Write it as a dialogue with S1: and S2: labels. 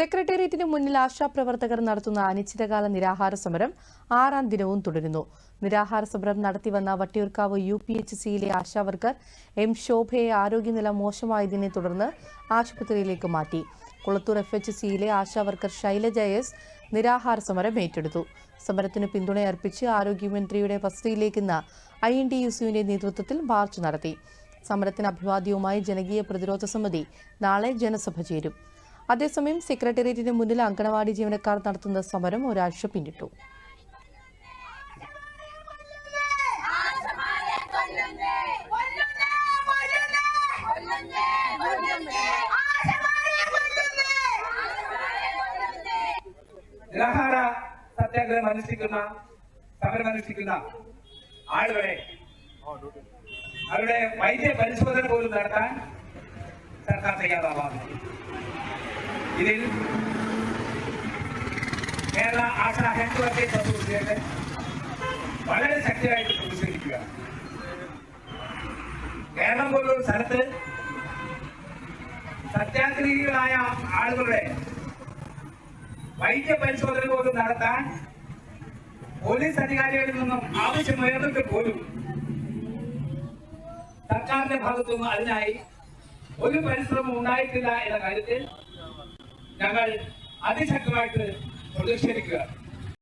S1: സെക്രട്ടേറിയറ്റിന് മുന്നിൽ ആശാപ്രവർത്തകർ നടത്തുന്ന അനിശ്ചിതകാല നിരാഹാര സമരം ആറാം ദിനവും തുടരുന്നു. നിരാഹാര സമരം നടത്തിവന്ന വട്ടിയൂർക്കാവ് യു പി എച്ച് സിയിലെ ആശാവർക്കർ എം ശോഭയെ ആരോഗ്യനില മോശമായതിനെ തുടർന്ന് ആശുപത്രിയിലേക്ക് മാറ്റി. കുളത്തൂർ എഫ് എച്ച് സിയിലെ ആശാവർക്കർ ശൈലജ എസ് നിരാഹാര സമരം ഏറ്റെടുത്തു. സമരത്തിന് പിന്തുണയർപ്പിച്ച് ആരോഗ്യമന്ത്രിയുടെ വസതിയിലേക്ക് ഐ എൻ ടി യു സിയുടെ നേതൃത്വത്തിൽ മാർച്ച് നടത്തി. സമരത്തിന് അഭിവാദ്യവുമായി ജനകീയ പ്രതിരോധ സമിതി നാളെ ജനസഭ ചേരും. അതേസമയം സെക്രട്ടേറിയറ്റിന് മുന്നിൽ അങ്കണവാടി ജീവനക്കാർ നടത്തുന്ന സമരം ഒരാഴ്ച പിന്നിട്ടു.
S2: ആളുകളെ അവരുടെ വൈദ്യ പരിശോധന പോലും നടത്താൻ സർക്കാർ തയ്യാറാവാണ് ഇതിൽ കേരള ആശാ ഹെൽത്ത് അസോസിയേഷൻ വളരെ ശക്തിയായിട്ട് പ്രതിഷേധിക്കുക. കേരളം പോലൊരു സ്ഥലത്ത് സത്യാഗ്രഹികളായ ആളുകളുടെ വൈദ്യ പരിശോധന പോലും നടത്താൻ പോലീസ് അധികാരികളിൽ നിന്നും ആവശ്യമുയർന്നിട്ട് പോലും സർക്കാരിന്റെ ഭാഗത്തുനിന്ന് അതിനായി ഒരു പരിശ്രമം ഉണ്ടായിട്ടില്ല എന്ന കാര്യത്തിൽ ഞങ്ങൾ അതിശക്തമായിട്ട് പ്രതിഷേധിക്കുക